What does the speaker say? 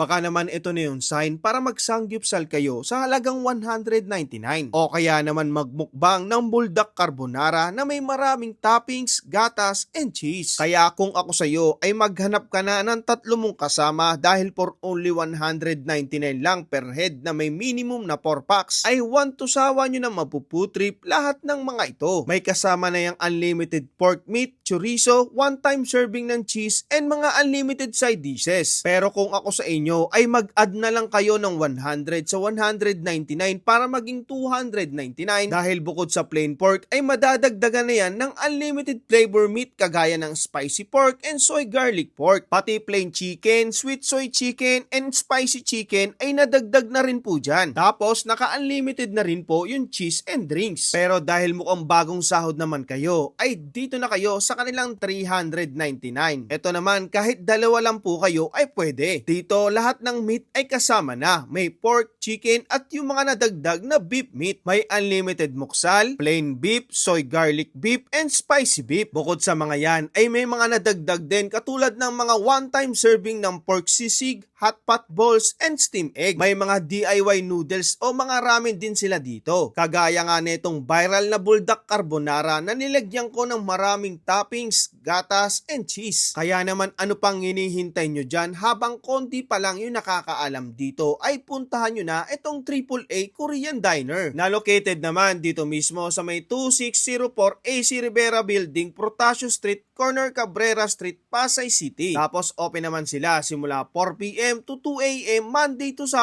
Baka naman ito na yung sign para magsangyupsal kayo sa halagang 199 o kaya naman magmukbang ng buldak carbonara na may maraming toppings, gatas, and cheese. Kaya kung ako sa iyo ay maghanap ka na ng tatlo mong kasama dahil for only 199 lang per head na may minimum na 4 packs ay 1 to sawa nyo na mapuputrip lahat ng mga ito. May kasama na yung unlimited pork meat, chorizo, one-time serving ng cheese, and mga unlimited side dishes. Pero kung ako sa inyo ay mag-add na lang kayo ng 100 sa 199 para maging 299 dahil bukod sa plain pork ay madadagdagan na yan ng unlimited flavor meat kagaya ng spicy pork and soy garlic pork. Pati plain chicken, sweet soy chicken, and spicy chicken ay nadagdag na rin po dyan. Tapos naka-unlimited na rin po yung cheese and drinks. Pero dahil mukhang bagong sahod naman kayo, ay dito na kayo sa kanilang 399. Ito naman kahit dalawa lang po kayo ay pwede. Dito lahat ng meat ay kasama na. May pork, chicken at yung mga nadagdag na beef meat. May unlimited muksal, plain beef, soy garlic beef, and spicy beef. Bukod sa mga yan ay may mga nadagdag din katulad ng mga one-time serving ng pork sisig, hot pot balls, and steam egg. May mga DIY noodles o mga ramen din sila dito. Kagaya nga nitong viral na buldak carbonara na nilagyan ko ng maraming toppings, gatas, and cheese. Kaya naman ano pang hinihintay nyo dyan habang konti pa lang yung nakakaalam dito ay puntahan nyo na itong AAA Korean Diner na located naman dito mismo sa may 2604 AC Rivera Building, Protasio Street, Corner Cabrera Street, Pasay City. Tapos open naman sila simula 4pm to 2am Monday to Saturday